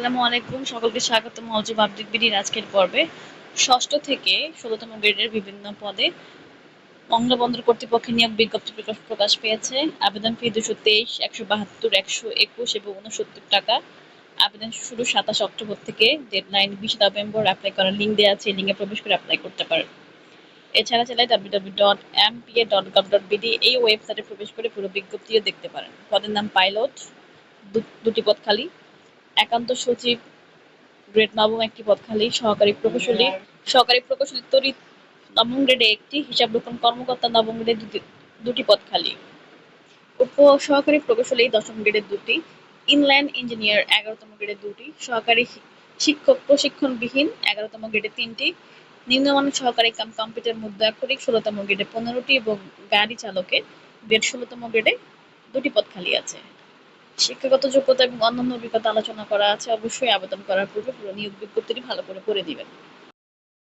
আসসালামু আলাইকুম। সকলকে স্বাগত মহজব আপডেট বিডির আজকের পর্বে। ষষ্ঠ থেকে ষোলোতম গ্রেডের বিভিন্ন পদে মংলা বন্দর কর্তৃপক্ষের নিয়োগ বিজ্ঞপ্তি প্রকাশ প্রকাশ পেয়েছে। আবেদন ফি দুশো তেইশ, একশো বাহাত্তর, একশো একুশ এবং উনসত্তর টাকা। আবেদন শুরু সাতাশ অক্টোবর থেকে ডেডলাইন বিশ নভেম্বর। অ্যাপ্লাই করার লিঙ্ক দেওয়া আছে লিঙ্কে প্রবেশ করে অ্যাপ্লাই করতে পারেন। এছাড়া চাইলে W W dot M P A dot gov dot BD এই ওয়েবসাইটে প্রবেশ করে পুরো বিজ্ঞপ্তিও দেখতে পারেন। পদের নাম পাইলট দুটি পদ খালি। একান্ত সচিব গ্রেড নবম একটি পদ খালি সহকারী প্রকৌশলী। সহকারী প্রকৌশলী তড়িৎ নবম গ্রেডে একটি হিসাব রক্ষণ কর্মকর্তা নবম গ্রেডে দুটি পদ খালি উপ সহকারী প্রকৌশলী দশম গ্রেডের দুটি ইনল্যান্ড ইঞ্জিনিয়ার এগারোতম গ্রেডে দুটি সহকারী শিক্ষক প্রশিক্ষণবিহীন এগারোতম গ্রেডে তিনটি নিম্নমানের সহকারী কাম কম্পিউটার মুদ্রাক্ষরিক ষোলোতম গ্রেডে পনেরোটি এবং গাড়ি চালকে গ্রেড ষোলোতম গ্রেডে দুটি পদ খালি আছে। শিক্ষাগত যোগ্যতা এবং অন্যান্য অভিজ্ঞতা আলোচনা করা আছে, অবশ্যই আবেদন করার পূর্বে পুরো নিয়োগ বিজ্ঞপ্তিটি ভালো করে পড়ে দিবেন।